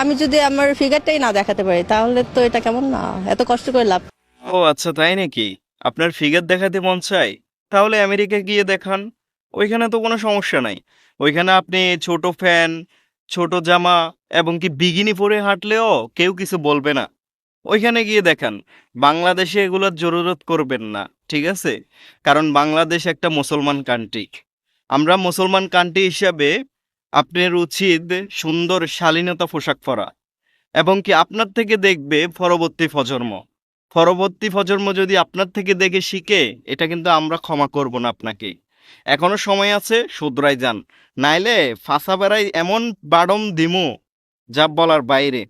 আমি যদি আমার ফিগারটাই না দেখাতে পারি, তাহলে তো এটা কেমন না? এত কষ্ট করে লাভ ও আচ্ছা তাই নাকি? আপনার ফিগার দেখাতে মন চায়? তাহলে আমেরিকা গিয়ে দেখান। ওইখানে তো কোনো সমস্যা নাই। ওইখানে আপনি ছোট ফ্যান ছোট জামা এবং কি বিগিনি পরে হাঁটলেও কেউ কিছু বলবে না। ওইখানে গিয়ে দেখান। বাংলাদেশে এগুলোর জরুরত করবেন না, ঠিক আছে? কারণ বাংলাদেশ একটা মুসলমান কান্ট্রি আমরা মুসলমান কান্ট্রি হিসাবে আপনার উচিত সুন্দর শালীনতা পোশাক পরা এবং কি আপনার থেকে দেখবে পরবর্তী প্রজন্ম। পরবর্তী প্রজন্ম যদি আপনার থেকে দেখে শিখে, এটা কিন্তু আমরা ক্ষমা করব না আপনাকে। এখনও সময় আছে, শুধরাই যান। নাইলে ফাঁসা বেড়াই এমন বাডম দিমু, যা বলার বাইরে।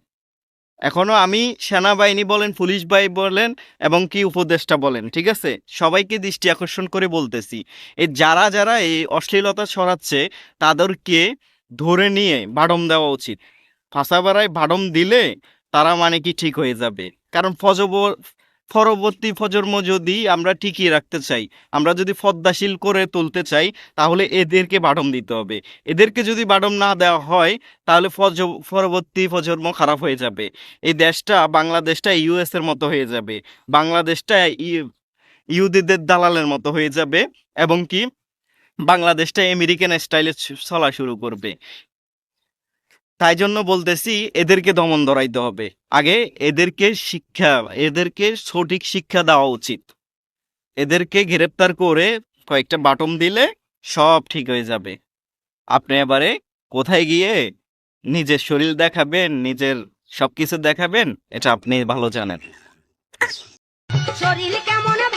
এখনও আমি সেনাবাহিনী বলেন, পুলিশ বাহিনী বলেন এবং কি উপদেষ্টা বলেন, ঠিক আছে? সবাইকে দৃষ্টি আকর্ষণ করে বলতেছি। এই যারা যারা এই অশ্লীলতা ছড়াচ্ছে, তাদেরকে ধরে নিয়ে বাডম দেওয়া উচিত। ফাঁসা বেড়ায় বাডম দিলে তারা মানে কি ঠিক হয়ে যাবে। কারণ ফজব, পরবর্তী প্রজন্ম যদি আমরা টিকিয়ে রাখতে চাই, আমরা যদি পদ্মাশীল করে তুলতে চাই, তাহলে এদেরকে বাডম দিতে হবে। এদেরকে যদি বাডম না দেওয়া হয়, তাহলে ফজ- পরবর্তী প্রজন্ম খারাপ হয়ে যাবে। এই দেশটা, বাংলাদেশটা ইউএস এর মতো হয়ে যাবে। বাংলাদেশটা ইহুদিদের দালালের মতো হয়ে যাবে। এবং কি বাংলাদেশটা আমেরিকান স্টাইলে চলা শুরু করবে। তাই জন্য বলতেছি এদেরকে দমন ধরাইতে হবে। আগে এদেরকে শিক্ষা, এদেরকে সঠিক শিক্ষা দেওয়া উচিত। এদেরকে গ্রেপ্তার করে কয়েকটা বাটম দিলে সব ঠিক হয়ে যাবে। আপনি এবারে কোথায় গিয়ে নিজের শরীর দেখাবেন, নিজের সবকিছু দেখাবেন, এটা আপনি ভালো জানেন। শরীর কেমন